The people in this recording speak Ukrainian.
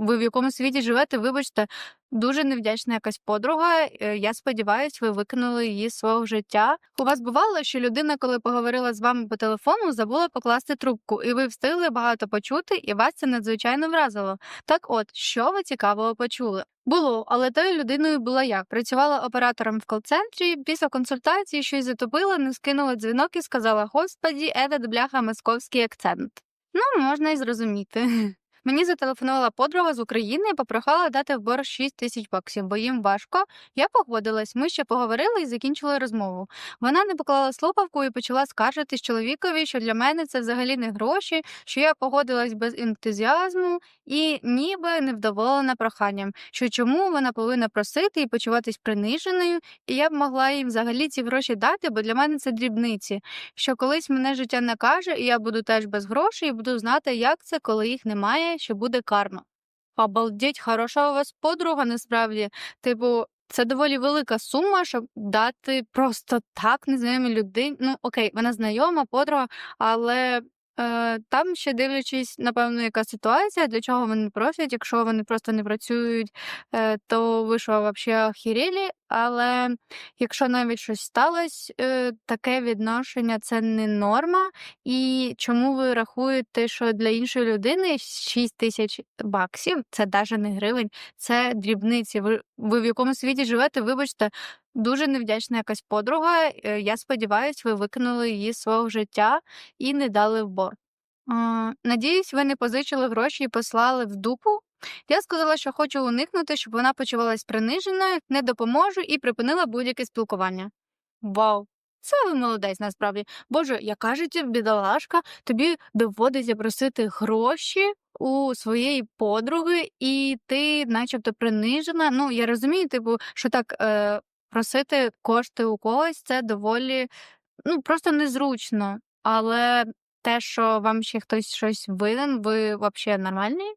ви в якому світі живете, вибачте, дуже невдячна якась подруга. Е, Я сподіваюся, ви викинули її з свого життя. У вас бувало, що людина, коли поговорила з вами по телефону, забула покласти трубку, і ви встигли багато почути, і вас це надзвичайно вразило. Так от, що ви цікавого почули? Було, але тою людиною була я. Працювала оператором в кол-центрі. Після консультації щось затопила, не скинула дзвінок і сказала: Господі, этот бляха московський акцент. Ну, можна й зрозуміти. Мені зателефонувала подруга з України і попрохала дати в борг 6 тисяч баксів, бо їм важко. Я погодилась. Ми ще поговорили і закінчили розмову. Вона не поклала слухавку і почала скаржитись чоловікові, що для мене це взагалі не гроші, що я погодилась без ентузіазму і ніби невдоволена проханням, що чому вона повинна просити і почуватись приниженою, і я б могла їм взагалі ці гроші дати, бо для мене це дрібниці. Що колись мене життя накаже, і я буду теж без грошей, і буду знати, як це, коли їх немає, що буде карма. Обалдіть, хороша у вас подруга, насправді. Типу, це доволі велика сума, щоб дати просто так незнайомій людині. Ну, окей, вона знайома, подруга, але е, там ще дивлячись, напевно, яка ситуація, для чого вони просять. Якщо вони просто не працюють, е, то ви взагалі охерілі. Але якщо навіть щось сталося, е, таке відношення це не норма. І чому ви рахуєте, що для іншої людини 6 тисяч баксів це навіть не гривень, це дрібниці. Ви, ви в якому світі живете? Вибачте, дуже невдячна якась подруга. Я сподіваюся, ви викинули її з свого життя і не дали в борг. Надіюсь, ви не позичили гроші і послали в дупу. Я сказала, що хочу уникнути, щоб вона почувалась приниженою, не допоможу і припинила будь-яке спілкування. Вау! Це ви молодець насправді. Боже, яка ж ти бідолашка, тобі доводиться просити гроші у своєї подруги, і ти, начебто, принижена. Ну, я розумію, типу, що так е, просити кошти у когось це доволі ну, просто незручно. Але те, що вам ще хтось щось винен, ви взагалі нормальні?